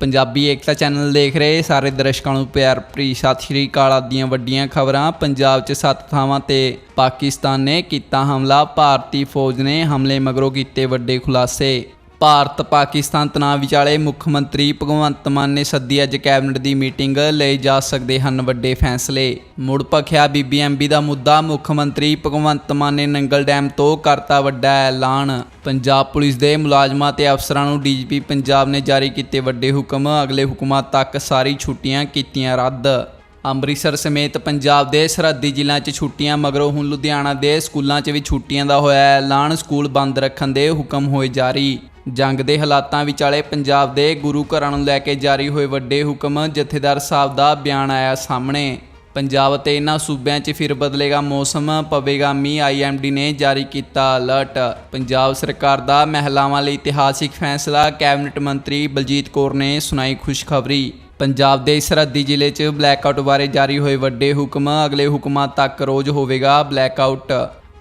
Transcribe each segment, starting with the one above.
ਪੰਜਾਬੀ ਏਕਤਾ channel ਦੇਖ ਰਹੇ ਸਾਰੇ ਦਰਸ਼ਕਾਂ ਨੂੰ ਪਿਆਰ ਭਰੀ ਸਤਿ ਸ਼੍ਰੀ ਅਕਾਲ। ਆਦੀਆਂ ਵੱਡੀਆਂ ਖਬਰਾਂ, ਪੰਜਾਬ 'ਚ ਸੱਤ ਥਾਵਾਂ ਤੇ ਪਾਕਿਸਤਾਨ ਨੇ ਕੀਤਾ ਹਮਲਾ, ਭਾਰਤੀ ਫੌਜ ਨੇ ਹਮਲੇ ਮਗਰੋਂ ਕੀਤੇ ਵੱਡੇ ਖੁਲਾਸੇ। ਭਾਰਤ ਪਾਕਿਸਤਾਨ ਤਣਾਅ ਵਿਚਾਲੇ ਮੁੱਖ ਮੰਤਰੀ ਭਗਵੰਤ ਮਾਨ ਨੇ ਸੱਦੀ ਅੱਜ ਕੈਬਨਿਟ ਦੀ ਮੀਟਿੰਗ ਲਈ ਜਾ ਸਕਦੇ ਹਨ ਵੱਡੇ ਫੈਸਲੇ। ਮੁੜ ਭਖਿਆ ਬੀਬੀਐਮਬੀ ਦਾ ਮੁੱਦਾ, ਮੁੱਖ ਮੰਤਰੀ ਭਗਵੰਤ ਮਾਨ ਨੇ ਨੰਗਲ ਡੈਮ ਤੋਂ ਕਰਤਾ ਵੱਡਾ ਐਲਾਨ। ਪੰਜਾਬ ਪੁਲਿਸ ਦੇ ਮੁਲਾਜ਼ਮਾਂ ਤੇ ਅਫਸਰਾਂ ਨੂੰ ਡੀਜੀਪੀ ਪੰਜਾਬ ਨੇ ਜਾਰੀ ਕੀਤੇ ਵੱਡੇ ਹੁਕਮ, ਅਗਲੇ ਹੁਕਮਾਂ ਤੱਕ ਸਾਰੀ ਛੁੱਟੀਆਂ ਕੀਤੀਆਂ ਰੱਦ। ਅੰਮ੍ਰਿਤਸਰ ਸਮੇਤ ਪੰਜਾਬ ਦੇ ਸਰਹੱਦੀ ਜ਼ਿਲ੍ਹਿਆਂ 'ਚ ਛੁੱਟੀਆਂ ਮਗਰੋਂ ਹੁਣ ਲੁਧਿਆਣਾ ਦੇ ਸਕੂਲਾਂ 'ਚ ਵੀ ਛੁੱਟੀਆਂ ਦਾ ਹੋਇਆ ਐਲਾਨ। ਸਕੂਲ ਬੰਦ ਰੱਖਣ ਦੇ ਹੁਕਮ ਹੋਏ ਜਾਰੀ। ਜੰਗ ਦੇ ਹਾਲਾਤਾਂ ਵਿਚਾਲੇ ਪੰਜਾਬ ਦੇ ਗੁਰੂ ਘਰਾਂ ਨੂੰ ਲੈ ਕੇ ਜਾਰੀ ਹੋਏ ਵੱਡੇ ਹੁਕਮ ਜਥੇਦਾਰ ਸਾਹਿਬ ਦਾ ਬਿਆਨ ਆਇਆ ਸਾਹਮਣੇ। ਪੰਜਾਬ ਤੇ ਇਹਨਾਂ ਸੂਬਿਆਂ 'ਚ ਫਿਰ ਬਦਲੇਗਾ ਮੌਸਮ, ਪਵੇਗਾ ਮੀਂਹ ਆਈਐਮਡੀ ਨੇ ਜਾਰੀ ਕੀਤਾ ਅਲਰਟ। ਪੰਜਾਬ ਸਰਕਾਰ ਦਾ ਮਹਿਲਾਵਾਂ ਲਈ ਇਤਿਹਾਸਿਕ ਫੈਸਲਾ, ਕੈਬਨਿਟ ਮੰਤਰੀ ਬਲਜੀਤ ਕੌਰ ਨੇ ਸੁਣਾਈ ਖੁਸ਼ਖਬਰੀ। ਪੰਜਾਬ ਦੇ ਸਰਹੱਦੀ ਜ਼ਿਲ੍ਹੇ 'ਚ ਬਲੈਕਆਊਟ ਬਾਰੇ ਜਾਰੀ ਹੋਏ ਵੱਡੇ ਹੁਕਮ, ਅਗਲੇ ਹੁਕਮਾਂ ਤੱਕ ਰੋਜ਼ ਹੋਵੇਗਾ ਬਲੈਕਆਊਟ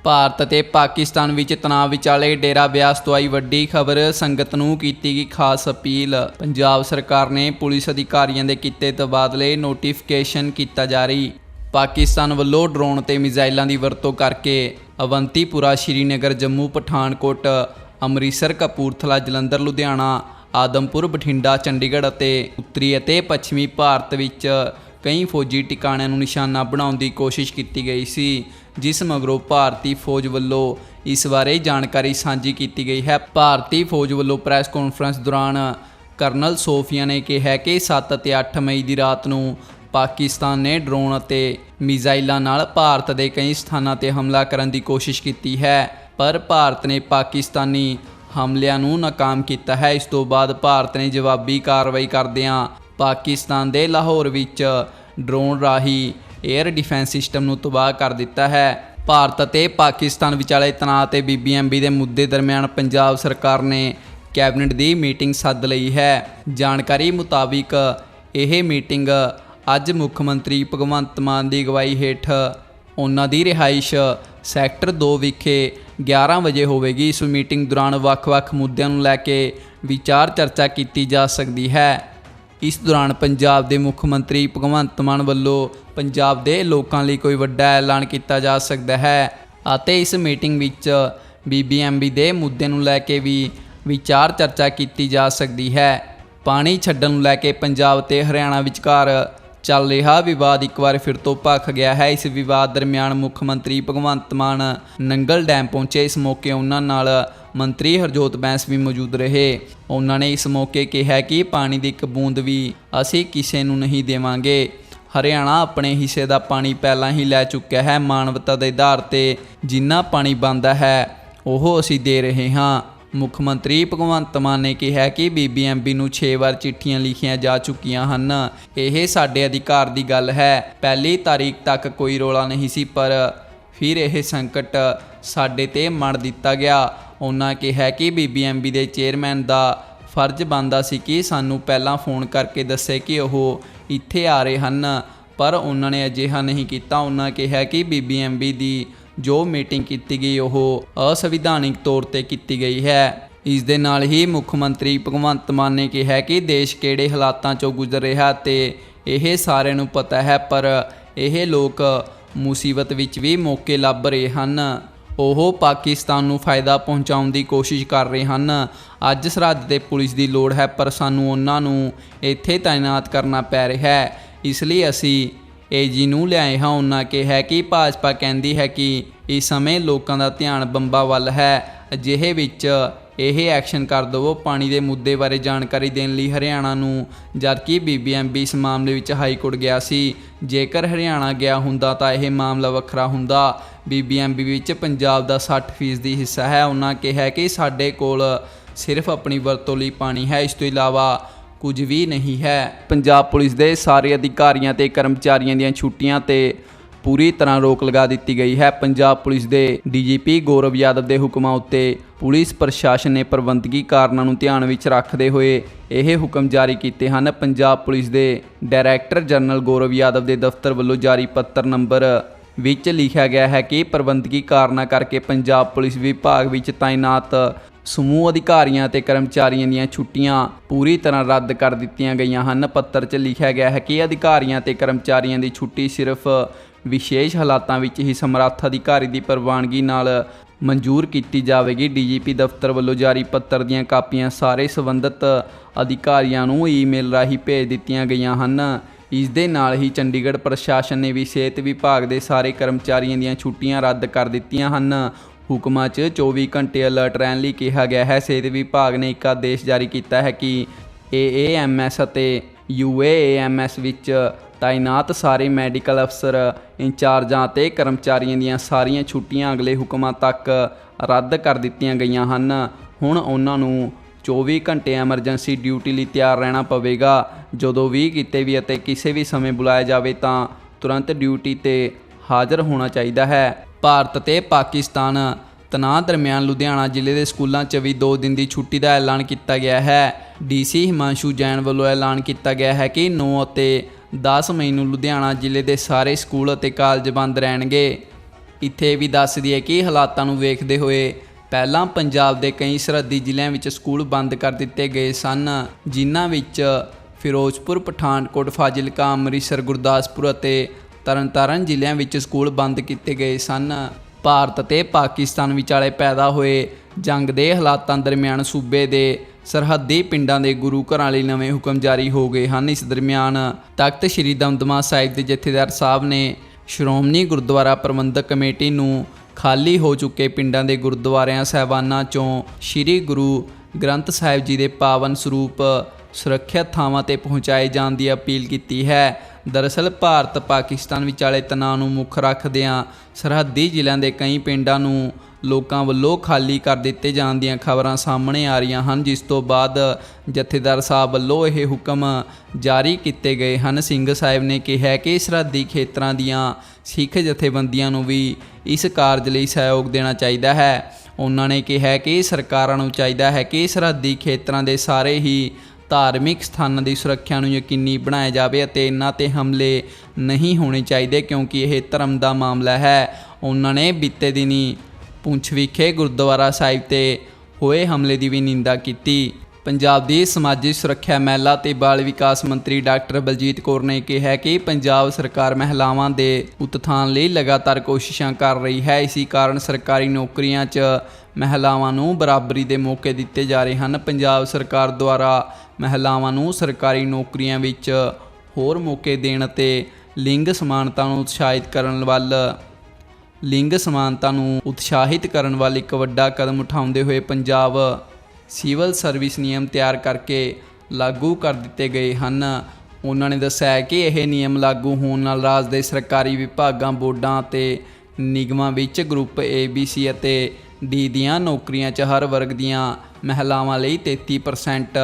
ਭਾਰਤ ਅਤੇ ਪਾਕਿਸਤਾਨ ਵਿੱਚ ਤਣਾਅ ਵਿਚਾਲੇ ਡੇਰਾ ਬਿਆਸ ਤੋਂ ਆਈ ਵੱਡੀ ਖਬਰ ਸੰਗਤ ਨੂੰ ਕੀਤੀ ਗਈ ਖਾਸ ਅਪੀਲ। ਪੰਜਾਬ ਸਰਕਾਰ ਨੇ ਪੁਲਿਸ ਅਧਿਕਾਰੀਆਂ ਦੇ ਕੀਤੇ ਤਬਾਦਲੇ ਨੋਟੀਫਿਕੇਸ਼ਨ ਕੀਤਾ ਜਾਰੀ। ਪਾਕਿਸਤਾਨ ਵੱਲੋਂ ਡਰੋਨ ਤੇ ਮਿਜ਼ਾਈਲਾਂ ਦੀ ਵਰਤੋਂ ਕਰਕੇ ਅਵੰਤੀਪੁਰਾ ਸ਼੍ਰੀਨਗਰ, ਜੰਮੂ, ਪਠਾਨਕੋਟ, ਅੰਮ੍ਰਿਤਸਰ, ਕਪੂਰਥਲਾ, ਜਲੰਧਰ, ਲੁਧਿਆਣਾ, ਆਦਮਪੁਰ, ਬਠਿੰਡਾ, ਚੰਡੀਗੜ੍ਹ ਅਤੇ ਉੱਤਰੀ ਅਤੇ ਪੱਛਮੀ ਭਾਰਤ ਵਿੱਚ ਕਈ ਫੌਜੀ ਟਿਕਾਣਿਆਂ ਨੂੰ ਨਿਸ਼ਾਨਾ ਬਣਾਉਣ ਦੀ ਕੋਸ਼ਿਸ਼ ਕੀਤੀ ਗਈ ਸੀ। ਜਿਸ ਮਗਰੋਂ ਭਾਰਤੀ ਫੌਜ ਵੱਲੋਂ ਇਸ ਬਾਰੇ ਜਾਣਕਾਰੀ ਸਾਂਝੀ ਕੀਤੀ ਗਈ ਹੈ। ਭਾਰਤੀ ਫੌਜ ਵੱਲੋਂ ਪ੍ਰੈਸ ਕਾਨਫਰੰਸ ਦੌਰਾਨ ਕਰਨਲ ਸੋਫੀਆ ਨੇ ਕਿਹਾ ਕਿ 7 ਅਤੇ 8 ਮਈ ਦੀ ਰਾਤ ਨੂੰ ਪਾਕਿਸਤਾਨ ਨੇ ਡਰੋਨ ਅਤੇ ਮਿਜ਼ਾਈਲਾਂ ਨਾਲ ਭਾਰਤ ਦੇ ਕਈ ਸਥਾਨਾਂ ਤੇ ਹਮਲਾ ਕਰਨ ਦੀ ਕੋਸ਼ਿਸ਼ ਕੀਤੀ ਹੈ, ਪਰ ਭਾਰਤ ਨੇ ਪਾਕਿਸਤਾਨੀ ਹਮਲਿਆਂ ਨੂੰ ਨਾਕਾਮ ਕੀਤਾ ਹੈ। ਇਸ ਤੋਂ ਬਾਅਦ ਭਾਰਤ ਨੇ ਜਵਾਬੀ ਕਾਰਵਾਈ ਕਰਦਿਆਂ ਪਾਕਿਸਤਾਨ ਦੇ ਲਾਹੌਰ ਵਿੱਚ ਡਰੋਨ ਰਾਹੀਂ 에ਅਰ ਡਿਫੈਂਸ ਸਿਸਟਮ ਨੂੰ ਤਬਾਹ ਕਰ ਦਿੱਤਾ ਹੈ। ਭਾਰਤ ਅਤੇ ਪਾਕਿਸਤਾਨ ਵਿਚਾਲੇ ਤਣਾਅ ਤੇ ਬੀਬੀਐਮਬੀ ਦੇ ਮੁੱਦੇ ਦਰਮਿਆਨ ਪੰਜਾਬ ਸਰਕਾਰ ਨੇ ਕੈਬਨਿਟ ਦੀ ਮੀਟਿੰਗ ਸੱਦ ਲਈ ਹੈ। ਜਾਣਕਾਰੀ ਮੁਤਾਬਿਕ ਇਹ ਮੀਟਿੰਗ ਅੱਜ ਮੁੱਖ ਮੰਤਰੀ ਭਗਵੰਤ ਮਾਨ ਦੀ ਅਗਵਾਈ ਹੇਠ ਉਹਨਾਂ ਦੀ ਰਿਹਾਇਸ਼ ਸੈਕਟਰ 2 ਵਿਖੇ 11 ਵਜੇ ਹੋਵੇਗੀ। ਇਸ ਮੀਟਿੰਗ ਦੌਰਾਨ ਵੱਖ-ਵੱਖ ਮੁੱਦਿਆਂ ਨੂੰ ਲੈ ਕੇ ਵਿਚਾਰ ਚਰਚਾ ਕੀਤੀ ਜਾ ਸਕਦੀ ਹੈ। ਇਸ ਦੌਰਾਨ ਪੰਜਾਬ ਦੇ ਮੁੱਖ ਮੰਤਰੀ ਭਗਵੰਤ ਮਾਨ ਵੱਲੋਂ ਪੰਜਾਬ ਦੇ ਲੋਕਾਂ ਲਈ ਕੋਈ ਵੱਡਾ ਐਲਾਨ ਕੀਤਾ ਜਾ ਸਕਦਾ ਹੈ ਅਤੇ ਇਸ ਮੀਟਿੰਗ ਵਿੱਚ ਬੀਬੀਐਮਬੀ ਦੇ ਮੁੱਦੇ ਨੂੰ ਲੈ ਕੇ ਵੀ ਵਿਚਾਰ ਚਰਚਾ ਕੀਤੀ ਜਾ ਸਕਦੀ ਹੈ। ਪਾਣੀ ਛੱਡਣ ਨੂੰ ਲੈ ਕੇ ਪੰਜਾਬ ਤੇ ਹਰਿਆਣਾ ਵਿਚਕਾਰ ਚੱਲ ਰਿਹਾ, ਵਿਵਾਦ ਇੱਕ ਵਾਰ ਫਿਰ ਤੋਂ ਭਖ ਗਿਆ ਹੈ। ਇਸ ਵਿਵਾਦ ਦਰਮਿਆਨ ਮੁੱਖ ਮੰਤਰੀ ਭਗਵੰਤ ਮਾਨ ਨੰਗਲ ਡੈਮ ਪਹੁੰਚੇ। ਇਸ ਮੌਕੇ ਉਹਨਾਂ ਨਾਲ ਮੰਤਰੀ ਹਰਜੋਤ ਬੈਂਸ ਵੀ ਮੌਜੂਦ ਰਹੇ। ਉਹਨਾਂ ਨੇ ਇਸ ਮੌਕੇ ਕਿਹਾ ਕਿ ਪਾਣੀ ਦੀ ਇੱਕ ਬੂੰਦ ਵੀ ਅਸੀਂ ਕਿਸੇ ਨੂੰ ਨਹੀਂ ਦੇਵਾਂਗੇ। ਹਰਿਆਣਾ ਆਪਣੇ ਹਿੱਸੇ ਦਾ ਪਾਣੀ ਪਹਿਲਾਂ ਹੀ ਲੈ ਚੁੱਕਿਆ ਹੈ। ਮਾਨਵਤਾ ਦੇ ਆਧਾਰ ਤੇ ਜਿੰਨਾ ਪਾਣੀ ਬੰਦਾ ਹੈ, ਉਹ ਅਸੀਂ ਦੇ ਰਹੇ ਹਾਂ। ਮੁੱਖ ਮੰਤਰੀ ਭਗਵੰਤ ਮਾਨ ਨੇ ਕਿਹਾ ਕਿ ਬੀਬੀਐਮਬੀ ਨੂੰ 6 ਵਾਰ ਚਿੱਠੀਆਂ ਲਿਖੀਆਂ ਜਾ ਚੁੱਕੀਆਂ ਹਨ। ਇਹ ਸਾਡੇ ਅਧਿਕਾਰ ਦੀ ਗੱਲ ਹੈ। ਪਹਿਲੀ ਤਾਰੀਖ ਤੱਕ ਕੋਈ ਰੋਲਾ ਨਹੀਂ ਸੀ, ਪਰ ਫਿਰ ਇਹ ਸੰਕਟ ਸਾਡੇ ਤੇ ਮੜ ਦਿੱਤਾ ਗਿਆ। ਉਹਨਾਂ ਕਿਹਾ ਕਿ ਬੀਬੀਐਮਬੀ ਦੇ ਚੇਅਰਮੈਨ ਦਾ ਫਰਜ਼ ਬਣਦਾ ਸੀ ਕਿ ਸਾਨੂੰ ਪਹਿਲਾਂ ਫੋਨ ਕਰਕੇ ਦੱਸੇ ਕਿ ਉਹ ਇੱਥੇ ਆ ਰਹੇ ਹਨ, ਪਰ ਉਹਨਾਂ ਨੇ ਅਜਿਹਾ ਨਹੀਂ ਕੀਤਾ। ਉਹਨਾਂ ਕਿਹਾ ਕਿ ਬੀਬੀਐਮਬੀ ਦੀ ਜੋ ਮੀਟਿੰਗ ਕੀਤੀ ਗਈ, ਉਹ ਅਸੰਵਿਧਾਨਿਕ ਤੌਰ ਤੇ ਕੀਤੀ ਗਈ ਹੈ। ਇਸ ਦੇ ਨਾਲ ਹੀ ਮੁੱਖ ਮੰਤਰੀ ਭਗਵੰਤ ਮਾਨ ਨੇ ਕਿਹਾ ਕਿ ਦੇਸ਼ ਕਿਹੜੇ ਹਾਲਾਤਾਂ ਚੋਂ ਗੁਜ਼ਰ ਰਿਹਾ ਤੇ ਇਹ ਸਾਰਿਆਂ ਨੂੰ ਪਤਾ ਹੈ, ਪਰ ਇਹ ਲੋਕ ਮੁਸੀਬਤ ਵਿੱਚ ਵੀ ਮੌਕੇ ਲੱਭ ਰਹੇ ਹਨ। ਉਹ ਪਾਕਿਸਤਾਨ ਨੂੰ ਫਾਇਦਾ ਪਹੁੰਚਾਉਣ ਦੀ ਕੋਸ਼ਿਸ਼ ਕਰ ਰਹੇ ਹਨ। ਅੱਜ ਸਰਹੱਦ ਤੇ ਪੁਲਿਸ ਦੀ ਲੋੜ ਹੈ, ਪਰ ਸਾਨੂੰ ਉਹਨਾਂ ਨੂੰ ਇੱਥੇ ਤਾਇਨਾਤ ਕਰਨਾ ਪੈ ਰਿਹਾ ਹੈ। ਇਸ ਲਈ ਅਸੀਂ ਏਜੀ ਨੂੰ ਲਿਆਏ ਹਾਂ ਉਹਨਾਂ ਕਿਹਾ ਕਿ ਭਾਜਪਾ ਕਹਿੰਦੀ ਹੈ ਕਿ ਇਸ ਸਮੇਂ ਲੋਕਾਂ ਦਾ ਧਿਆਨ ਬੰਬਾ ਵੱਲ ਹੈ। ਅਜਿਹੇ ਵਿੱਚ ਇਹ ਐਕਸ਼ਨ ਕਰ ਦਵੋ ਪਾਣੀ ਦੇ ਮੁੱਦੇ ਬਾਰੇ ਜਾਣਕਾਰੀ ਦੇਣ ਲਈ ਹਰਿਆਣਾ ਨੂੰ ਜਦਕਿ ਬੀਬੀਐਮਬੀ ਇਸ ਮਾਮਲੇ ਵਿੱਚ ਹਾਈ ਕੋਰਟ ਗਿਆ ਸੀ। ਜੇਕਰ ਹਰਿਆਣਾ ਗਿਆ ਹੁੰਦਾ ਤਾਂ ਇਹ ਮਾਮਲਾ ਵੱਖਰਾ ਹੁੰਦਾ। ਬੀਬੀਐਮਬੀ ਵਿੱਚ ਪੰਜਾਬ ਦਾ 60% ਦੀ ਹਿੱਸਾ ਹੈ। ਉਹਨਾਂ ਕਿਹਾ ਕਿ ਸਾਡੇ ਕੋਲ ਸਿਰਫ ਆਪਣੀ ਵਰਤੋਂ ਲਈ ਪਾਣੀ ਹੈ। ਇਸ ਤੋਂ ਇਲਾਵਾ ਕੁਝ ਵੀ ਨਹੀਂ ਹੈ। ਪੰਜਾਬ ਪੁਲਿਸ ਦੇ ਸਾਰੇ ਅਧਿਕਾਰੀਆਂ ਤੇ ਕਰਮਚਾਰੀਆਂ ਦੀਆਂ ਛੁੱਟੀਆਂ ਤੇ ਪੂਰੀ ਤਰ੍ਹਾਂ ਰੋਕ ਲਗਾ ਦਿੱਤੀ ਗਈ ਹੈ। ਪੰਜਾਬ ਪੁਲਿਸ ਦੇ ਡੀਜੀਪੀ ਗੌਰਵ ਯਾਦਵ ਦੇ ਹੁਕਮਾਂ ਉੱਤੇ ਪੁਲਿਸ ਪ੍ਰਸ਼ਾਸਨ ਨੇ ਪ੍ਰਬੰਧਕੀ ਕਾਰਨਾਂ ਨੂੰ ਧਿਆਨ ਵਿੱਚ ਰੱਖਦੇ ਹੋਏ ਇਹ ਹੁਕਮ ਜਾਰੀ ਕੀਤੇ ਹਨ। ਪੰਜਾਬ ਪੁਲਿਸ ਦੇ ਡਾਇਰੈਕਟਰ ਜਨਰਲ ਗੌਰਵ ਯਾਦਵ ਦੇ ਦਫ਼ਤਰ ਵੱਲੋਂ ਜਾਰੀ ਪੱਤਰ ਨੰਬਰ ਵਿੱਚ ਲਿਖਿਆ ਗਿਆ ਹੈ ਕਿ ਪ੍ਰਬੰਧਕੀ ਕਾਰਨਾਂ ਕਰਕੇ ਪੰਜਾਬ ਪੁਲਿਸ ਵਿਭਾਗ ਵਿੱਚ ਤਾਇਨਾਤ ਸਮੂਹ ਅਧਿਕਾਰੀਆਂ ਤੇ ਕਰਮਚਾਰੀਆਂ ਦੀਆਂ ਛੁੱਟੀਆਂ ਪੂਰੀ ਤਰ੍ਹਾਂ ਰੱਦ ਕਰ ਦਿੱਤੀਆਂ ਗਈਆਂ ਹਨ। ਪੱਤਰ 'ਚ ਲਿਖਿਆ ਗਿਆ ਹੈ ਕਿ ਅਧਿਕਾਰੀਆਂ ਤੇ ਕਰਮਚਾਰੀਆਂ ਦੀ ਛੁੱਟੀ ਸਿਰਫ ਵਿਸ਼ੇਸ਼ ਹਾਲਾਤਾਂ ਵਿੱਚ ਹੀ ਸਮਰੱਥ ਅਧਿਕਾਰੀ ਦੀ ਪ੍ਰਵਾਨਗੀ ਨਾਲ ਮਨਜ਼ੂਰ ਕੀਤੀ ਜਾਵੇਗੀ। ਡੀਜੀਪੀ ਦਫ਼ਤਰ ਵੱਲੋਂ ਜਾਰੀ ਪੱਤਰ ਦੀਆਂ ਕਾਪੀਆਂ ਸਾਰੇ ਸੰਬੰਧਿਤ ਅਧਿਕਾਰੀਆਂ ਨੂੰ ਈਮੇਲ ਰਾਹੀਂ ਭੇਜ ਦਿੱਤੀਆਂ ਗਈਆਂ ਹਨ। ਇਸ ਦੇ ਨਾਲ ਹੀ ਚੰਡੀਗੜ੍ਹ ਪ੍ਰਸ਼ਾਸਨ ਨੇ ਵੀ ਸਿਹਤ ਵਿਭਾਗ ਦੇ ਸਾਰੇ ਕਰਮਚਾਰੀਆਂ ਦੀਆਂ ਛੁੱਟੀਆਂ ਰੱਦ ਕਰ ਦਿੱਤੀਆਂ ਹਨ। ਹੁਕਮਾਂ 'ਚ 24 ਘੰਟੇ ਅਲਰਟ ਰਹਿਣ ਲਈ ਕਿਹਾ ਗਿਆ ਹੈ। ਸਿਹਤ ਵਿਭਾਗ ਨੇ ਇੱਕ ਆਦੇਸ਼ ਜਾਰੀ ਕੀਤਾ ਹੈ ਕਿ ਏਏਐਮਐਸ ਅਤੇ ਯੂਏਏਐਮਐਸ ਵਿੱਚ ਤਾਇਨਾਤ ਸਾਰੇ ਮੈਡੀਕਲ ਅਫਸਰ, ਇੰਚਾਰਜਾਂ ਤੇ ਕਰਮਚਾਰੀਆਂ ਦੀਆਂ ਸਾਰੀਆਂ ਛੁੱਟੀਆਂ ਅਗਲੇ ਹੁਕਮਾਂ ਤੱਕ ਰੱਦ ਕਰ ਦਿੱਤੀਆਂ ਗਈਆਂ ਹਨ। ਹੁਣ ਉਹਨਾਂ ਨੂੰ 24 ਘੰਟੇ ਐਮਰਜੈਂਸੀ ਡਿਊਟੀ ਲਈ ਤਿਆਰ ਰਹਿਣਾ ਪਵੇਗਾ। ਜਦੋਂ ਵੀ ਕਿਤੇ ਵੀ ਅਤੇ ਕਿਸੇ ਵੀ ਸਮੇਂ ਬੁਲਾਇਆ ਜਾਵੇ ਤਾਂ ਤੁਰੰਤ ਡਿਊਟੀ ਤੇ ਹਾਜ਼ਰ ਹੋਣਾ ਚਾਹੀਦਾ ਹੈ। ਭਾਰਤ ਤੇ ਪਾਕਿਸਤਾਨ ਤਣਾਅ ਦਰਮਿਆਨ ਲੁਧਿਆਣਾ ਜ਼ਿਲ੍ਹੇ ਦੇ ਸਕੂਲਾਂ 'ਚ ਵੀ 2 ਦਿਨ ਦੀ ਛੁੱਟੀ ਦਾ ਐਲਾਨ ਕੀਤਾ ਗਿਆ ਹੈ। ਡੀਸੀ ਹਿਮਾਂਸ਼ੂ ਜੈਨ ਵੱਲੋਂ ਐਲਾਨ ਕੀਤਾ ਗਿਆ ਹੈ ਕਿ 9 ਅਤੇ 10 ਮਈ ਨੂੰ ਲੁਧਿਆਣਾ ਜ਼ਿਲ੍ਹੇ ਦੇ ਸਾਰੇ ਸਕੂਲ ਅਤੇ ਕਾਲਜ ਬੰਦ ਰਹਿਣਗੇ। ਇੱਥੇ ਵੀ ਦੱਸ ਦਈਏ ਕਿ ਹਾਲਾਤਾਂ ਨੂੰ ਵੇਖਦੇ ਹੋਏ ਪਹਿਲਾਂ ਪੰਜਾਬ ਦੇ ਕਈ ਸਰਹੱਦੀ ਜ਼ਿਲ੍ਹਿਆਂ ਵਿੱਚ ਸਕੂਲ ਬੰਦ ਕਰ ਦਿੱਤੇ ਗਏ ਸਨ, ਜਿਨ੍ਹਾਂ ਵਿੱਚ ਫਿਰੋਜ਼ਪੁਰ, ਪਠਾਨਕੋਟ, ਫਾਜ਼ਿਲਕਾ, ਅੰਮ੍ਰਿਤਸਰ, ਗੁਰਦਾਸਪੁਰ ਅਤੇ ਤਰਨਤਾਰਨ ਜ਼ਿਲ੍ਹਿਆਂ ਵਿੱਚ ਸਕੂਲ ਬੰਦ ਕੀਤੇ ਗਏ ਸਨ। ਭਾਰਤ ਤੇ ਪਾਕਿਸਤਾਨ ਵਿਚਾਲੇ ਪੈਦਾ ਹੋਏ ਜੰਗ ਦੇ ਹਾਲਾਤਾਂ ਦਰਮਿਆਨ ਸੂਬੇ ਦੇ ਸਰਹੱਦੀ ਪਿੰਡਾਂ ਦੇ ਗੁਰੂ ਘਰਾਂ ਲਈ ਨਵੇਂ ਹੁਕਮ ਜਾਰੀ ਹੋ ਗਏ ਹਨ। ਇਸ ਦਰਮਿਆਨ ਤਖਤ ਸ੍ਰੀ ਦਮਦਮਾ ਸਾਹਿਬ ਦੇ ਜਥੇਦਾਰ ਸਾਹਿਬ ਨੇ ਸ਼੍ਰੋਮਣੀ ਗੁਰਦੁਆਰਾ ਪ੍ਰਬੰਧਕ ਕਮੇਟੀ ਨੂੰ ਖਾਲੀ ਹੋ ਚੁੱਕੇ ਪਿੰਡਾਂ ਦੇ ਗੁਰਦੁਆਰਿਆਂ ਸਹਿਬਾਨਾਂ ਚੋਂ ਸ੍ਰੀ ਗੁਰੂ ਗ੍ਰੰਥ ਸਾਹਿਬ ਜੀ ਦੇ ਪਾਵਨ ਸਰੂਪ ਸੁਰੱਖਿਅਤ ਥਾਵਾਂ ਤੇ ਪਹੁੰਚਾਏ ਜਾਣ ਦੀ ਅਪੀਲ ਕੀਤੀ ਹੈ। ਦਰਅਸਲ ਭਾਰਤ ਪਾਕਿਸਤਾਨ ਵਿਚਾਲੇ ਤਣਾਅ ਨੂੰ ਮੁੱਖ ਰੱਖਦਿਆਂ ਸਰਹੱਦੀ ਜ਼ਿਲ੍ਹਿਆਂ ਦੇ ਕਈ ਪਿੰਡਾਂ ਨੂੰ ਲੋਕਾਂ ਵੱਲੋਂ ਖਾਲੀ ਕਰ ਦਿੱਤੇ ਜਾਣ ਦੀਆਂ ਖਬਰਾਂ ਸਾਹਮਣੇ ਆ ਰਹੀਆਂ ਹਨ, ਜਿਸ ਤੋਂ ਬਾਅਦ ਜਥੇਦਾਰ ਸਾਹਿਬ ਵੱਲੋਂ ਇਹ ਹੁਕਮ ਜਾਰੀ ਕੀਤੇ ਗਏ ਹਨ। ਸਿੰਘ ਸਾਹਿਬ ਨੇ ਕਿਹਾ ਕਿ ਸਰਹੱਦੀ ਖੇਤਰਾਂ ਦੀਆਂ ਸਿੱਖ ਜਥੇਬੰਦੀਆਂ ਨੂੰ ਵੀ ਇਸ ਕਾਰਜ ਲਈ ਸਹਿਯੋਗ ਦੇਣਾ ਚਾਹੀਦਾ ਹੈ। ਉਹਨਾਂ ਨੇ ਕਿਹਾ ਕਿ ਸਰਕਾਰਾਂ ਨੂੰ ਚਾਹੀਦਾ ਹੈ ਕਿ ਸਰਹੱਦੀ ਖੇਤਰਾਂ ਦੇ ਸਾਰੇ ਹੀ ਧਾਰਮਿਕ ਸਥਾਨਾਂ ਦੀ ਸੁਰੱਖਿਆ ਨੂੰ ਯਕੀਨੀ ਬਣਾਇਆ ਜਾਵੇ ਅਤੇ ਇਹਨਾਂ ਤੇ ਹਮਲੇ ਨਹੀਂ ਹੋਣੇ ਚਾਹੀਦੇ ਕਿਉਂਕਿ ਇਹ ਧਰਮ ਦਾ ਮਾਮਲਾ ਹੈ। ਉਹਨਾਂ ਨੇ ਬੀਤੇ ਦਿਨੀ ਪੁੰਛ ਵਿਖੇ ਗੁਰਦੁਆਰਾ ਸਾਹਿਬ ਤੇ ਹੋਏ ਹਮਲੇ ਦੀ ਵੀ ਨਿੰਦਾ ਕੀਤੀ। ਪੰਜਾਬ ਦੀ ਸਮਾਜਿਕ ਸੁਰੱਖਿਆ ਮਹਿਲਾ ਤੇ ਬਾਲ ਵਿਕਾਸ ਮੰਤਰੀ ਡਾਕਟਰ ਬਲਜੀਤ ਕੌਰ ਨੇ ਕਿਹਾ ਕਿ ਪੰਜਾਬ ਸਰਕਾਰ ਮਹਿਲਾਵਾਂ ਦੇ ਉਤਥਾਨ ਲਈ ਲਗਾਤਾਰ ਕੋਸ਼ਿਸ਼ਾਂ ਕਰ ਰਹੀ ਹੈ। ਇਸੇ ਕਾਰਨ ਸਰਕਾਰੀ ਨੌਕਰੀਆਂ 'ਚ ਮਹਿਲਾਵਾਂ ਨੂੰ ਬਰਾਬਰੀ ਦੇ ਮੌਕੇ ਦਿੱਤੇ ਜਾ ਰਹੇ ਹਨ। ਪੰਜਾਬ ਸਰਕਾਰ ਦੁਆਰਾ ਮਹਿਲਾਵਾਂ ਨੂੰ ਸਰਕਾਰੀ ਨੌਕਰੀਆਂ ਵਿੱਚ ਹੋਰ ਮੌਕੇ ਦੇਣ ਅਤੇ ਲਿੰਗ ਸਮਾਨਤਾ ਨੂੰ ਉਤਸ਼ਾਹਿਤ ਕਰਨ ਵੱਲ, ਲਿੰਗ ਸਮਾਨਤਾ ਨੂੰ ਉਤਸ਼ਾਹਿਤ ਕਰਨ ਵੱਲ ਇੱਕ ਵੱਡਾ ਕਦਮ ਉਠਾਉਂਦੇ ਹੋਏ ਪੰਜਾਬ ਸਿਵਲ ਸਰਵਿਸ ਨਿਯਮ ਤਿਆਰ ਕਰਕੇ ਲਾਗੂ ਕਰ ਦਿੱਤੇ ਗਏ ਹਨ। ਉਹਨਾਂ ਨੇ ਦੱਸਿਆ ਹੈ ਕਿ ਇਹ ਨਿਯਮ ਲਾਗੂ ਹੋਣ ਨਾਲ ਰਾਜ ਦੇ ਸਰਕਾਰੀ ਵਿਭਾਗਾਂ, ਬੋਰਡਾਂ ਅਤੇ ਨਿਗਮਾਂ ਵਿੱਚ ਗਰੁੱਪ ਏ ਬੀ ਸੀ ਅਤੇ ਡੀ ਦੀਆਂ ਨੌਕਰੀਆਂ 'ਚ ਹਰ ਵਰਗ ਦੀਆਂ ਮਹਿਲਾਵਾਂ ਲਈ 33%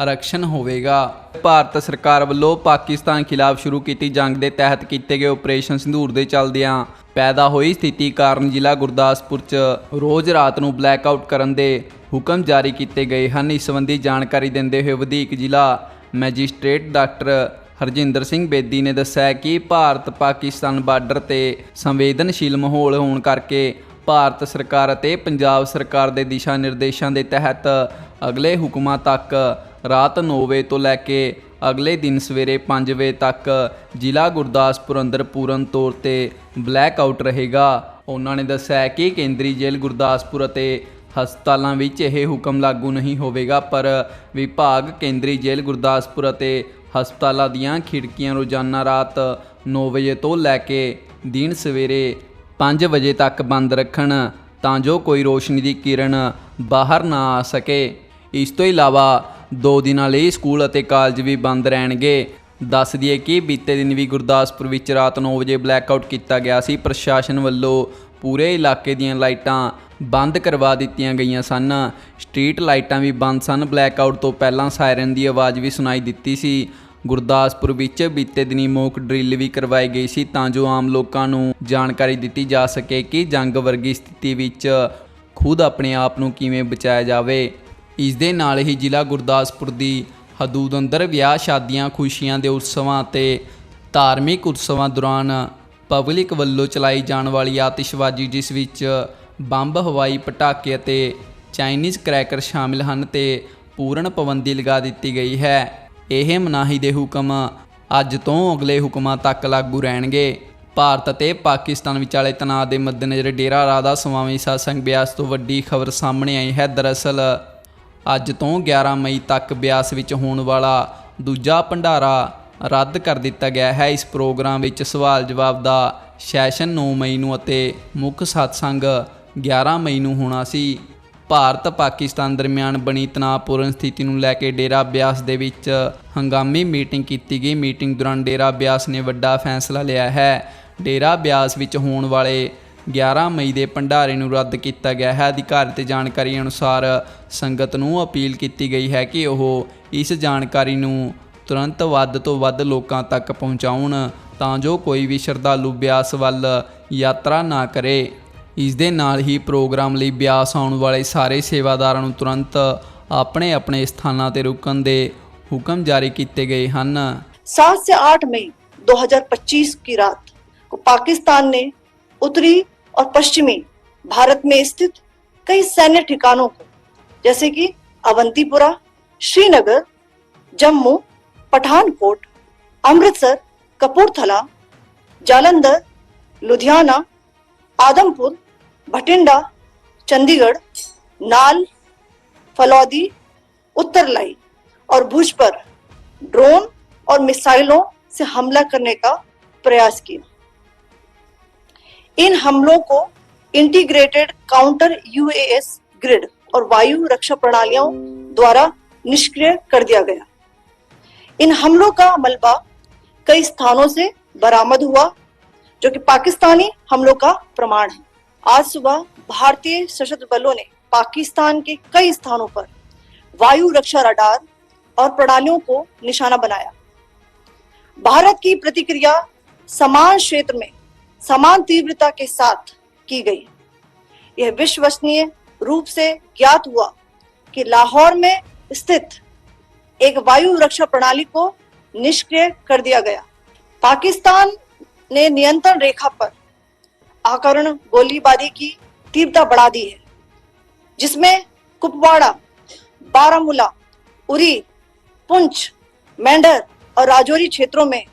ਆਰਕਸ਼ਣ ਹੋਵੇਗਾ। ਭਾਰਤ ਸਰਕਾਰ ਵੱਲੋਂ ਪਾਕਿਸਤਾਨ ਖਿਲਾਫ ਸ਼ੁਰੂ ਕੀਤੀ ਜੰਗ ਦੇ ਤਹਿਤ ਕੀਤੇ ਗਏ ਆਪਰੇਸ਼ਨ ਸਿੰਧੂਰ ਦੇ ਚੱਲਦਿਆਂ ਪੈਦਾ ਹੋਈ ਸਥਿਤੀ ਕਾਰਨ ਜ਼ਿਲ੍ਹਾ ਗੁਰਦਾਸਪੁਰ 'ਚ ਰੋਜ਼ ਰਾਤ ਨੂੰ ਬਲੈਕਆਊਟ ਕਰਨ ਦੇ ਹੁਕਮ ਜਾਰੀ ਕੀਤੇ ਗਏ ਹਨ। ਇਸ ਸੰਬੰਧੀ ਜਾਣਕਾਰੀ ਦਿੰਦੇ ਹੋਏ ਵਧੀਕ ਜ਼ਿਲ੍ਹਾ ਮੈਜਿਸਟ੍ਰੇਟ ਡਾਕਟਰ ਹਰਜਿੰਦਰ ਸਿੰਘ ਬੇਦੀ ਨੇ ਦੱਸਿਆ ਕਿ ਭਾਰਤ ਪਾਕਿਸਤਾਨ ਬਾਰਡਰ ਤੇ ਸੰਵੇਦਨਸ਼ੀਲ ਮਾਹੌਲ ਹੋਣ ਕਰਕੇ ਭਾਰਤ ਸਰਕਾਰ ਅਤੇ ਪੰਜਾਬ ਸਰਕਾਰ ਦੇ ਦਿਸ਼ਾ ਨਿਰਦੇਸ਼ਾਂ ਦੇ ਤਹਿਤ ਅਗਲੇ ਹੁਕਮਾਂ ਤੱਕ ਰਾਤ 9 ਵਜੇ ਤੋਂ ਲੈ ਕੇ ਅਗਲੇ ਦਿਨ ਸਵੇਰੇ 5 ਵਜੇ ਤੱਕ ਜ਼ਿਲ੍ਹਾ ਗੁਰਦਾਸਪੁਰ ਅੰਦਰ ਪੂਰਨ ਤੌਰ ਤੇ ਬਲੈਕ ਆਊਟ ਰਹੇਗਾ। ਉਹਨਾਂ ਨੇ ਦੱਸਿਆ ਕਿ ਕੇਂਦਰੀ ਜੇਲ੍ਹ ਗੁਰਦਾਸਪੁਰ ਅਤੇ ਹਸਪਤਾਲਾਂ ਵਿੱਚ ਇਹ ਹੁਕਮ ਲਾਗੂ ਨਹੀਂ ਹੋਵੇਗਾ, ਪਰ ਵਿਭਾਗ ਕੇਂਦਰੀ ਜੇਲ੍ਹ ਗੁਰਦਾਸਪੁਰ ਅਤੇ ਹਸਪਤਾਲਾਂ ਦੀਆਂ ਖਿੜਕੀਆਂ ਰੋਜ਼ਾਨਾ ਰਾਤ 9 ਵਜੇ ਤੋਂ ਲੈ ਕੇ ਦਿਨ ਸਵੇਰੇ 5 ਵਜੇ ਤੱਕ ਬੰਦ ਰੱਖਣ ਤਾਂ ਜੋ ਕੋਈ ਰੋਸ਼ਨੀ ਦੀ ਕਿਰਨ ਬਾਹਰ ਨਾ ਆ ਸਕੇ। ਇਸ ਤੋਂ ਇਲਾਵਾ ਦੋ ਦਿਨਾਂ ਲਈ ਸਕੂਲ ਅਤੇ ਕਾਲਜ ਵੀ ਬੰਦ ਰਹਿਣਗੇ। ਦੱਸ ਦਈਏ ਕਿ ਬੀਤੇ ਦਿਨ ਵੀ ਗੁਰਦਾਸਪੁਰ ਵਿੱਚ ਰਾਤ 9 ਵਜੇ ਬਲੈਕਆਊਟ ਕੀਤਾ ਗਿਆ ਸੀ। ਪ੍ਰਸ਼ਾਸਨ ਵੱਲੋਂ ਪੂਰੇ ਇਲਾਕੇ ਦੀਆਂ ਲਾਈਟਾਂ ਬੰਦ ਕਰਵਾ ਦਿੱਤੀਆਂ ਗਈਆਂ ਸਨ। ਸਟਰੀਟ ਲਾਈਟਾਂ ਵੀ ਬੰਦ ਸਨ। ਬਲੈਕਆਊਟ ਤੋਂ ਪਹਿਲਾਂ ਸਾਇਰਨ ਦੀ ਆਵਾਜ਼ ਵੀ ਸੁਣਾਈ ਦਿੱਤੀ ਸੀ। ਗੁਰਦਾਸਪੁਰ ਵਿੱਚ ਬੀਤੇ ਦਿਨੀ ਮੋਕ ਡਰਿੱਲ ਵੀ ਕਰਵਾਈ ਗਈ ਸੀ ਤਾਂ ਜੋ ਆਮ ਲੋਕਾਂ ਨੂੰ ਜਾਣਕਾਰੀ ਦਿੱਤੀ ਜਾ ਸਕੇ ਕਿ ਜੰਗ ਵਰਗੀ ਸਥਿਤੀ ਵਿੱਚ ਖੁਦ ਆਪਣੇ ਆਪ ਨੂੰ ਕਿਵੇਂ ਬਚਾਇਆ ਜਾਵੇ। ਇਸ ਦੇ ਨਾਲ ਹੀ ਜ਼ਿਲ੍ਹਾ ਗੁਰਦਾਸਪੁਰ ਦੀ ਹਦੂਦ ਅੰਦਰ ਵਿਆਹ ਸ਼ਾਦੀਆਂ, ਖੁਸ਼ੀਆਂ ਦੇ ਉਤਸਵਾਂ ਅਤੇ ਧਾਰਮਿਕ ਉਤਸਵਾਂ ਦੌਰਾਨ ਪਬਲਿਕ ਵੱਲੋਂ ਚਲਾਈ ਜਾਣ ਵਾਲੀ ਆਤਿਸ਼ਬਾਜ਼ੀ, ਜਿਸ ਵਿੱਚ ਬੰਬ, ਹਵਾਈ ਪਟਾਕੇ ਅਤੇ ਚਾਈਨੀਜ਼ ਕਰੈਕਰ ਸ਼ਾਮਿਲ ਹਨ ਤੇ ਪੂਰਨ ਪਾਬੰਦੀ ਲਗਾ ਦਿੱਤੀ ਗਈ ਹੈ। ਇਹ ਮਨਾਹੀ ਦੇ ਹੁਕਮ ਅੱਜ ਤੋਂ ਅਗਲੇ ਹੁਕਮਾਂ ਤੱਕ ਲਾਗੂ ਰਹਿਣਗੇ। ਭਾਰਤ ਅਤੇ ਪਾਕਿਸਤਾਨ ਵਿਚਾਲੇ ਤਣਾਅ ਦੇ ਮੱਦੇਨਜ਼ਰ ਡੇਰਾ ਰਾਧਾ ਸਵਾਮੀ satsang ਬਿਆਸ ਤੋਂ ਵੱਡੀ ਖਬਰ ਸਾਹਮਣੇ ਆਈ ਹੈ। ਦਰਅਸਲ ਅੱਜ ਤੋਂ 11 ਮਈ ਤੱਕ ਬਿਆਸ ਵਿੱਚ ਹੋਣ ਵਾਲਾ ਦੂਜਾ ਭੰਡਾਰਾ ਰੱਦ ਕਰ ਦਿੱਤਾ ਗਿਆ ਹੈ। ਇਸ ਪ੍ਰੋਗਰਾਮ ਵਿੱਚ ਸਵਾਲ ਜਵਾਬ ਦਾ ਸੈਸ਼ਨ 9 ਮਈ ਨੂੰ ਅਤੇ ਮੁੱਖ ਸਤਸੰਗ 11 ਮਈ ਨੂੰ ਹੋਣਾ ਸੀ। ਭਾਰਤ ਪਾਕਿਸਤਾਨ ਦਰਮਿਆਨ ਬਣੀ ਤਣਾਅਪੂਰਨ ਸਥਿਤੀ ਨੂੰ ਲੈ ਕੇ ਡੇਰਾ ਬਿਆਸ ਦੇ ਵਿੱਚ ਹੰਗਾਮੀ ਮੀਟਿੰਗ ਕੀਤੀ ਗਈ। ਮੀਟਿੰਗ ਦੌਰਾਨ ਡੇਰਾ ਬਿਆਸ ਨੇ ਵੱਡਾ ਫੈਸਲਾ ਲਿਆ ਹੈ। ਡੇਰਾ ਬਿਆਸ ਵਿੱਚ ਹੋਣ ਵਾਲੇ 11 ਮਈ ਦੇ ਭੰਡਾਰੇ ਨੂੰ ਰੱਦ ਕੀਤਾ ਗਿਆ ਹੈ ਅਧਿਕਾਰਿਤ ਜਾਣਕਾਰੀ ਅਨੁਸਾਰ ਸੰਗਤ ਨੂੰ ਅਪੀਲ ਕੀਤੀ ਗਈ ਹੈ ਕਿ ਉਹ ਇਸ ਜਾਣਕਾਰੀ ਨੂੰ ਤੁਰੰਤ ਵੱਧ ਤੋਂ ਵੱਧ ਲੋਕਾਂ ਤੱਕ ਪਹੁੰਚਾਉਣ ਤਾਂ ਜੋ ਕੋਈ ਵੀ ਸ਼ਰਧਾਲੂ ਬਿਆਸ ਵੱਲ ਯਾਤਰਾ ਨਾ ਕਰੇ ਇਸ ਦੇ ਨਾਲ ਹੀ ਪ੍ਰੋਗਰਾਮ ਲਈ ਬਿਆਸ ਆਉਣ ਵਾਲੇ ਸਾਰੇ ਸੇਵਾਦਾਰਾਂ ਨੂੰ ਤੁਰੰਤ ਆਪਣੇ ਆਪਣੇ ਸਥਾਨਾਂ ਤੇ ਰੁਕਣ ਦੇ ਹੁਕਮ ਜਾਰੀ ਕੀਤੇ ਗਏ ਹਨ सात से आठ मई 2025 की रात को पाकिस्तान ने उत्तरी और पश्चिमी भारत में स्थित कई सैन्य ठिकानों को, जैसे कि अवंतीपुरा, श्रीनगर, जम्मू, पठानकोट, अमृतसर, कपूरथला, जालंधर, लुधियाना, आदमपुर, भटिंडा, चंडीगढ़, नाल, फलौदी, उत्तरलाई और भुज पर ड्रोन और मिसाइलों से हमला करने का प्रयास किया। इन हमलों को इंटीग्रेटेड काउंटर यूएएस ग्रिड और वायु रक्षा प्रणालियों द्वारा निष्क्रिय कर दिया गया। इन हमलों का मलबा कई स्थानों से बरामद हुआ, जो कि पाकिस्तानी हमलों का प्रमाण है। आज सुबह भारतीय सशस्त्र बलों ने पाकिस्तान के कई स्थानों पर वायु रक्षा रडार और प्रणालियों को निशाना बनाया। भारत की प्रतिक्रिया समान क्षेत्र में समान तीव्रता के साथ की गई। यह विश्वसनीय रूप से ज्ञात हुआ कि लाहौर में स्थित एक वायु रक्षा प्रणाली को निष्क्रिय कर दिया गया। पाकिस्तान ने नियंत्रण रेखा पर आकरण गोलीबारी की तीव्रता बढ़ा दी है, जिसमें कुपवाड़ा, बारामूला, उरी, पुंछ, मेंढर और राजौरी क्षेत्रों में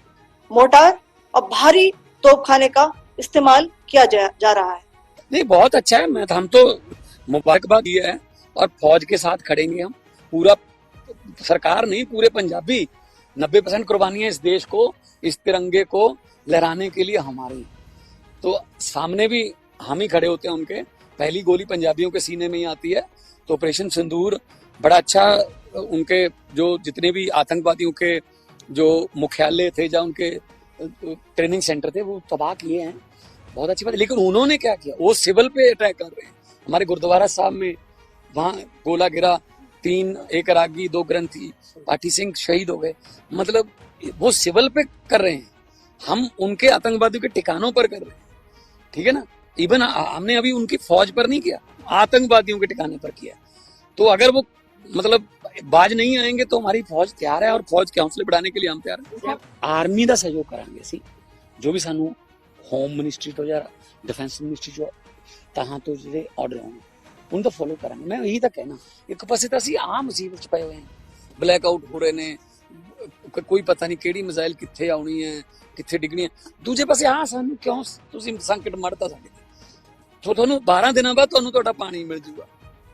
मोटार और भारी तोपखाने का इस्तेमाल किया जा, जा रहा है। नहीं बहुत अच्छा है। मैं हम तो मुबारकबाद दिया है और फौज के साथ खड़ेंगे हम। पूरा सरकार नहीं पूरे पंजाबी नब्बे परसेंट कुर्बानियाँ इस देश को इस तिरंगे को लहराने के लिए हमारी तो सामने भी हम ही खड़े होते हैं उनके। पहली गोली पंजाबियों के सीने में ही आती है। तो ऑपरेशन सिंदूर बड़ा अच्छा उनके जो जितने भी आतंकवादियों के जो मुख्यालय थे या उनके ट्रेनिंग सेंटर थे, वो तबाह किए हैं। बहुत अच्छी बात लेकिन उन्होंने क्या किया? वो सिविल पे अटैक कर रहे हैं। हमारे गुरुद्वारा साहब में वहाँ गोला गिरा, तीन एक रागी, दो ग्रंथी पाठी सिंह शहीद हो गए। मतलब वो सिविल पे कर रहे हैं। हम उनके आतंकवादियों के ठिकानों पर कर रहे हैं। ठीक है ना? इवन हमने अभी उनकी फौज पर नहीं किया। आतंकवादियों के ठिकाने पर किया। तो अगर वो ਮਤਲਬ ਬਾਜ਼ ਨਹੀਂ ਆਏਗੇ ਤਾਂ ਹਮਾਰੀ ਫੌਜ ਤਿਆਰ ਹੈ ਔਰ ਫੌਜ के हौसले बढ़ाने के लिए हम ਆਰਮੀ ਦਾ ਸਹਿਯੋਗ ਕਰਾਂਗੇ ਅਸੀਂ, ਜੋ ਵੀ ਸਾਨੂੰ ਹੋਮ ਮਿਨਿਸਟਰੀ ਤੋਂ ਜਾਂ ਡਿਫੈਂਸ ਮਿਨਿਸਟਰੀ ਤੋਂ, ਤਹਾਂ ਤੋਂ ਜਿਹੜੇ ਆਰਡਰ ਆਉਣ, ਉਹਨਾਂ ਦਾ ਫੋਲੋ ਕਰਾਂਗੇ। ਮੈਂ ਇਹੀ ਤਾਂ ਕਹਿਣਾ, ਇੱਕ ਪਾਸੇ ਤਾਂ ਅਸੀਂ ਆਮ ਮੁਸੀਬਤ ਚ ਪਏ ਹੋਏ ਹਾਂ। ਬਲੈਕ ਆਊਟ ਹੋ ਰਹੇ ਨੇ ਕੋਈ ਪਤਾ ਨਹੀਂ ਕਿਹੜੀ ਮਿਜ਼ਾਈਲ ਕਿੱਥੇ ਆਉਣੀ ਹੈ, ਕਿੱਥੇ ਡਿੱਗਣੀ ਹੈ। ਦੂਜੇ ਪਾਸੇ ਆਹ ਸਾਨੂੰ ਕਿਉਂ ਤੁਸੀਂ ਸੰਕਟ ਮੜਤਾ ਸਾਡੇ ਤੁਹਾਨੂੰ 12 ਦਿਨਾਂ ਬਾਅਦ ਤੁਹਾਨੂੰ ਤੁਹਾਡਾ ਪਾਣੀ ਮਿਲ ਜੂਗਾ।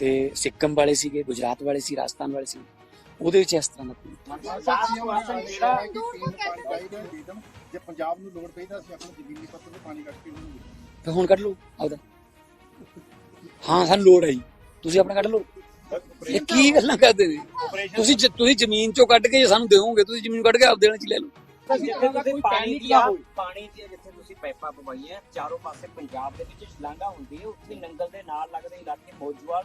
ਤੇ ਸਿੱਕਮ ਵਾਲੇ ਸੀਗੇ ਗੁਜਰਾਤ ਵਾਲੇ ਸੀ ਰਾਜਸਥਾਨ ਵਾਲੇ ਸੀ। ਉਹਦੇ ਵਿੱਚ ਇਸ ਤਰ੍ਹਾਂ ਦਾ ਕੋਈ ਜੇ ਪੰਜਾਬ ਨੂੰ ਲੋੜ ਪਈ ਤਾਂ ਅਸੀਂ ਆਪਣਾ ਜ਼ਮੀਨੀ ਪੱਧਰ ਤੇ ਪਾਣੀ ਕੱਢ ਕੇ ਉਹਨੂੰ ਦੇ ਤੇ ਹੁਣ ਕੱਢ ਲਓ ਆਪਦਾ। ਹਾਂ ਸਾਨੂੰ ਲੋੜ ਹੈ ਜੀ। ਤੁਸੀਂ ਆਪਣਾ ਕੱਢ ਲਓ। ਇਹ ਕੀ ਗੱਲਾਂ ਕਰਦੇ ਨੇ? ਤੁਸੀਂ ਤੁਸੀਂ ਜ਼ਮੀਨ ਚੋਂ ਕੱਢ ਕੇ ਜੇ ਸਾਨੂੰ ਦਿਓਗੇ ਤੁਸੀਂ ਜ਼ਮੀਨ ਕੱਢ ਕੇ ਆਪ ਦੇਣਾ ਚ ਲੈ ਲਓ। ਜਿੱਥੇ ਤੁਸੀਂ ਪਾਣੀ ਦੀਆਂ ਪਾਣੀ ਦੀਆਂ ਜਿੱਥੇ ਤੁਸੀਂ ਪਾਈਪਾਂ ਪਵਾਈਆਂ ਚਾਰੋਂ ਪਾਸੇ ਪੰਜਾਬ ਦੇ ਵਿੱਚ ਸ਼ਲਾਘਾ ਹੁੰਦੀ ਹੈ ਉੱਥੇ ਨੰਗਲ ਦੇ ਨਾਲ ਲੱਗਦੇ ਇਲਾਕੇ ਮੋਜਵਾਲ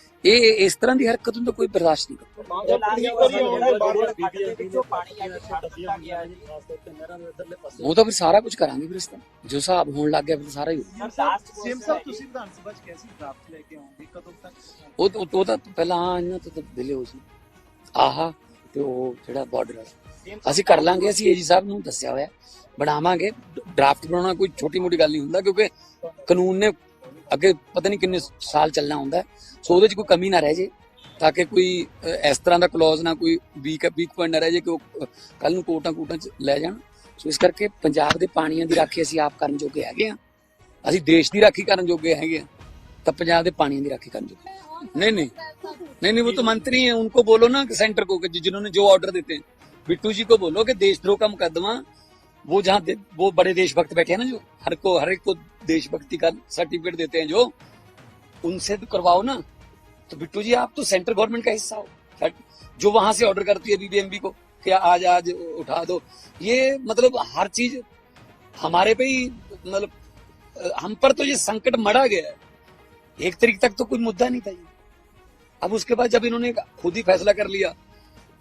ਇਹ ਇਸ ਤਰ੍ਹਾਂ ਦੀ ਹਰਕਤ ਨੂੰ ਤਾਂ ਕੋਈ ਬਰਦਾਸ਼ਤ ਨਹੀਂ ਕਰਦਾ। ਵਿੱਚੋਂ ਪਾਣੀ ਆ ਕੇ ਛੱਡ ਦਿੱਤਾ ਗਿਆ ਹੈ। ਜੀ ਉਹ ਤਾਂ ਫਿਰ ਸਾਰਾ ਕੁਝ ਕਰਾਂਗੇ ਫਿਰ ਇਸ ਤਰ੍ਹਾਂ। ਜੋ ਹਿਸਾਬ ਹੋਣ ਲੱਗ ਗਿਆ ਫਿਰ ਸਾਰਾ ਹੀ ਉਹ ਉਹ ਉਹ ਤਾਂ ਪਹਿਲਾਂ ਇਹਨਾਂ ਤੋਂ ਦਿਲੇ ਹੋ ਸੀ। ਆਹਾ ਤੇ ਉਹ ਜਿਹੜਾ ਬਾਰਡਰ ਅਸੀਂ ਕਰ ਲਾਂਗੇ ਅਸੀਂ ਏਜੀ ਸਾਹਿਬ ਨੂੰ ਦੱਸਿਆ ਹੋਇਆ। ਬਣਾਵਾਂਗੇ। ਡਰਾਫਟ ਬਣਾਉਣਾ ਕੋਈ ਛੋਟੀ ਮੋਟੀ ਗੱਲ ਨਹੀਂ ਹੁੰਦਾ ਕਿਉਂਕਿ ਕਾਨੂੰਨ ਨੇ ਅੱਗੇ ਪਤਾ ਨਹੀਂ ਕਿੰਨੇ ਸਾਲ ਚੱਲਣਾ ਹੁੰਦਾ। ਸੋ ਉਹਦੇ 'ਚ ਕੋਈ ਕਮੀ ਨਾ ਰਹਿ ਜੇ ਤਾਂ ਕਿ ਕੋਈ ਅ, ਇਸ ਤਰ੍ਹਾਂ ਦਾ ਕਲੌਜ਼ ਨਾ ਕੋਈ ਵੀਕ ਵੀਕ ਪੁਆਇੰਟ ਨਾ ਰਹਿ ਜੇ ਕਿ ਉਹ ਕੱਲ ਨੂੰ ਕੋਟਾਂ ਕੋਟਾਂ 'ਚ ਲੈ ਜਾਣ ਸੋ ਇਸ ਕਰਕੇ ਪੰਜਾਬ ਦੇ ਪਾਣੀਆਂ ਦੀ ਰਾਖੀ ਅਸੀਂ ਆਪ ਕਰਨ ਜੋਗੇ ਹੈਗੇ ਆ ਅਸੀਂ ਦੇਸ਼ ਦੀ ਰਾਖੀ ਕਰਨ ਜੋਗੇ ਹੈਗੇ ਆ ਤਾਂ ਪੰਜਾਬ ਦੇ ਪਾਣੀਆਂ ਦੀ ਰਾਖੀ ਕਰਨ ਜੋਗੇ नहीं नहीं नहीं नहीं वो तो मंत्री हैं उनको बोलो ना कि सेंटर को कि जिन्होंने जो ऑर्डर देते हैं बिट्टू जी को बोलो कि देशद्रोह का मुकदमा वो जहाँ दे- वो बड़े देशभक्त बैठे हैं ना जो हर को हर एक को देशभक्ति का सर्टिफिकेट देते हैं जो उनसे तो करवाओ ना तो बिट्टू जी, आप तो सेंट्रल गवर्नमेंट का हिस्सा हो। जो वहाँ से ऑर्डर करती है बीबीएमबी को कि आज आज उठा दो। ये मतलब हर चीज़ हमारे पे ही मतलब हम पर तो ये संकट मरा गया है। एक तरीक तक तो कोई मुद्दा नहीं था ये। अब उसके बाद जब इन्होंने खुद ही फैसला कर लिया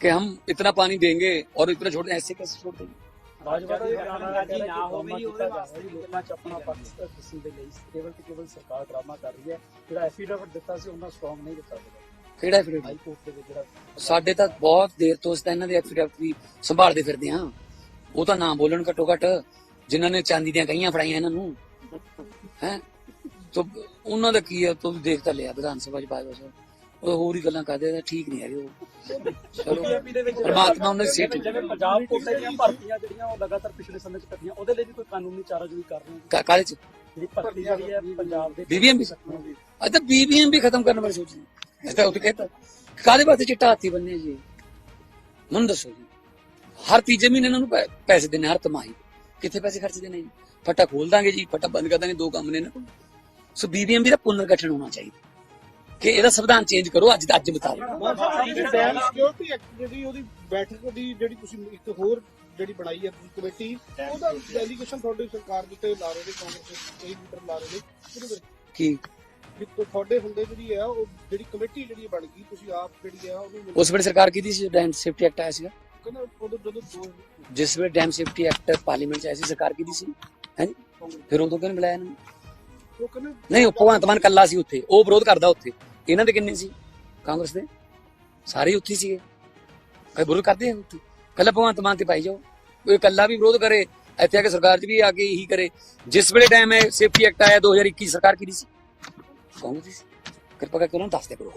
कि हम इतना पानी देंगे और इतना छोड़ दें, ऐसे कैसे छोड़ देंगे? ਭਾਜਪਾ ਦਾ ਇਹ ਕਹਿਣਾ ਹੈ ਜੀ ਕਿ ਨਾ ਹੋਵੇ ਜੀ, ਉਹਦੇ ਕੀਤਾ ਜਾ ਵਾਸਤੇ ਰਿਹਾ ਹੈ, ਲੋਕਾਂ 'ਚ ਆਪਣਾ ਪੱਖ ਕਿਸੇ ਦੇ ਲਈ ਕੇਵਲ ਤੇ ਕੇਵਲ ਸਰਕਾਰ ਡਰਾਮਾ ਕਰ ਰਹੀ ਹੈ। ਜਿਹੜਾ ਐਫੀਡੇਵਿਟ ਦਿੱਤਾ ਸੀ ਉਹਨਾਂ ਸਟਰੋਂਗ ਨਹੀਂ ਦਿੱਤਾ ਗਿਆ ਕਿਹੜਾ ਐਫੀਡੇਵਿਟ? ਹਾਈ ਕੋਰਟ ਦੇ ਵਿੱਚ ਜਿਹੜਾ ਸਾਡੇ ਤਾਂ ਬਹੁਤ ਦੇਰ ਤੋਂ ਅਸੀਂ ਤਾਂ ਇਹਨਾਂ ਦੇ ਐਫੀਡੇਵਿਟ ਵੀ ਸੰਭਾਲਦੇ ਫਿਰਦੇ ਹਾਂ। ਉਹ ਤਾਂ ਨਾ ਬੋਲਣ ਘੱਟੋ ਘੱਟ ਜਿਨ੍ਹਾਂ ਨੇ ਚਾਂਦੀ ਦੀਆਂ ਕਈਆਂ ਫੜਾਈਆਂ ਇਹਨਾਂ ਨੂੰ। ਹੈ? ਤੋ ਉਹਨਾਂ ਦਾ ਕੀ ਹੈ? ਤੂੰ ਦੇਖ ਤਾਂ ਲਿਆ ਵਿਧਾਨ ਸਭਾ ਚ ਬਾਜਵਾ ਸਾਹਿਬ। ਉਹ ਹੋਰ ਹੀ ਗੱਲਾਂ ਕਰਦੇ ਆ ਠੀਕ ਨਹੀਂ ਹੈਗੇ ਉਹ। ਚਲੋ ਦੇ ਪਰਮਾਤਮਾ ਉਹਨਾਂ ਦੀ ਸਿਹਤ ਜਿਵੇਂ ਪੰਜਾਬ ਕੋਟੇ ਦੀਆਂ ਭਰਤੀਆਂ ਜਿਹੜੀਆਂ ਉਹ ਲਗਾਤਾਰ ਪਿਛਲੇ ਸਮੇਂ 'ਚ ਕੱਟੀਆਂ ਉਹਦੇ ਲਈ ਵੀ ਕੋਈ ਕਾਨੂੰਨੀ ਚਾਰਾਜੋਈ ਕਰ ਰਹੇ ਹੋ ਕਾ- ਕਾਹਦੇ ਚ? ਜਿਹੜੀ ਭਰਤੀ ਜਿਹੜੀ ਹੈ ਪੰਜਾਬ ਦੇ BBMP? ਅੱਜ ਤਾਂ ਬੀਬੀਐਮ ਵੀ ਖਤਮ ਕਰਨ ਬਾਰੇ ਸੋਚ ਰਹੀ ਹੈ ਤਾਂ ਉਹ ਕਹਿੰਦਾ ਕਾਦੇ ਵਾਸਤੇ ਚਿੱਟਾ ਹਾਥੀ ਬੰਨੇ ਜੀ? ਮੈਨੂੰ ਦੱਸੋ ਜੀ। ਹਰ ਤੀਜੇ ਮਹੀਨੇ ਇਹਨਾਂ ਨੂੰ ਪੈਸੇ ਦੇਣੇ ਹਰ ਤਿਮਾਹੀ। ਕਿੱਥੇ ਪੈਸੇ ਖਰਚ ਦੇਣੇ ਜੀ? ਫਟਾ ਖੋਲ ਦਾਂਗੇ ਜੀ ਫਟਾ ਬੰਦ ਕਰ ਦਾਂਗੇ ਦੋ ਕੰਮ ਨੇ ਕੋਲ। ਸੋ ਬੀਬੀਐਮ ਦਾ ਪੁਨਰ ਗਠਨ ਹੋਣਾ ਚਾਹੀਦਾ। ਕਿ ਇਹਦਾ ਸੰਵਿਧਾਨ ਚੇਂਜ ਕਰੋ ਅੱਜ ਦਾ, ਅੱਜ ਮੁਤਾਬਕ। ਡੈਮ ਸਿਕਿਉਰਿਟੀ ਐਕਟ ਜਿਹੜੀ ਉਹਦੀ ਬੈਠਕ ਦੀ ਜਿਹੜੀ ਤੁਸੀਂ ਇੱਕ ਹੋਰ ਜਿਹੜੀ ਬਣਾਈ ਹੈ ਕਮੇਟੀ ਉਹਦਾ ਡੈਲੀਗੇਸ਼ਨ ਤੁਹਾਡੀ ਸਰਕਾਰ ਦੇ ਉੱਤੇ ਲਾ ਰਹੇ ਨੇ ਕਾਂਗਰਸ ਦੇ ਲੀਡਰ ਲਾ ਰਹੇ ਨੇ ਉਹਦੇ ਵਿੱਚ ਕੀ? ਤੁਹਾਡੇ ਹੁੰਦੇ ਜਿਹੜੀ ਹੈ ਉਹ ਜਿਹੜੀ ਕਮੇਟੀ ਜਿਹੜੀ ਬਣ ਗਈ ਤੁਸੀਂ ਆਪ ਜਿਹੜੀ ਹੈ ਉਹਨੂੰ ਉਸ ਵੇਲੇ ਸਰਕਾਰ ਕੀਤੀ ਸੀ? ਡੈਮ ਸੇਫਟੀ ਐਕਟ ਆਇਆ ਸੀਗਾ। ਜਿਸ ਵੇਲੇ ਡੈਮ ਸੇਫਟੀ ਐਕਟ ਪਾਰਲੀਮੈਂਟ ਚ ਆਇਆ ਸੀ, ਸਰਕਾਰ ਕੀਤੀ ਸੀ? ਹਾਂਜੀ ਫਿਰ ਉਦੋਂ ਕਿਉਂ ਬੁਲਾਇਆ ਨਹੀਂ, ਉਹ ਭਗਵੰਤ ਮਾਨ ਕੱਲਾ ਸੀ ਉੱਥੇ। ਉਹ ਵਿਰੋਧ ਕਰਦਾ ਉੱਥੇ। ਇਹਨਾਂ ਦੇ ਕਿੰਨੇ ਸੀ? ਕਾਂਗਰਸ ਦੇ? ਸਾਰੇ ਉੱਥੇ ਸੀਗੇ। ਭਾਈ ਵਿਰੋਧ ਕਰਦੇ ਆ ਉੱਥੇ। ਕੱਲਾ ਭਗਵੰਤ ਮਾਨ ਤੇ ਪਾਈ ਜਾਓ। ਕੋਈ ਕੱਲਾ ਵੀ ਵਿਰੋਧ ਕਰੇ, ਇੱਥੇ ਆ ਕੇ ਸਰਕਾਰ 'ਚ ਵੀ ਆ ਕੇ ਇਹੀ ਕਰੇ। ਜਿਸ ਵੇਲੇ ਟਾਈਮ ਹੈ ਸੇਫਟੀ ਐਕਟ ਆਇਆ 2021 ਸਰਕਾਰ ਕੀਤੀ ਸੀ? ਕਾਂਗਰਸ ਦੀ ਸੀ। ਕਿਰਪਾ ਕਰਕੇ ਉਹਨਾਂ ਨੂੰ ਦੱਸ ਦਿਆ ਕਰੋ।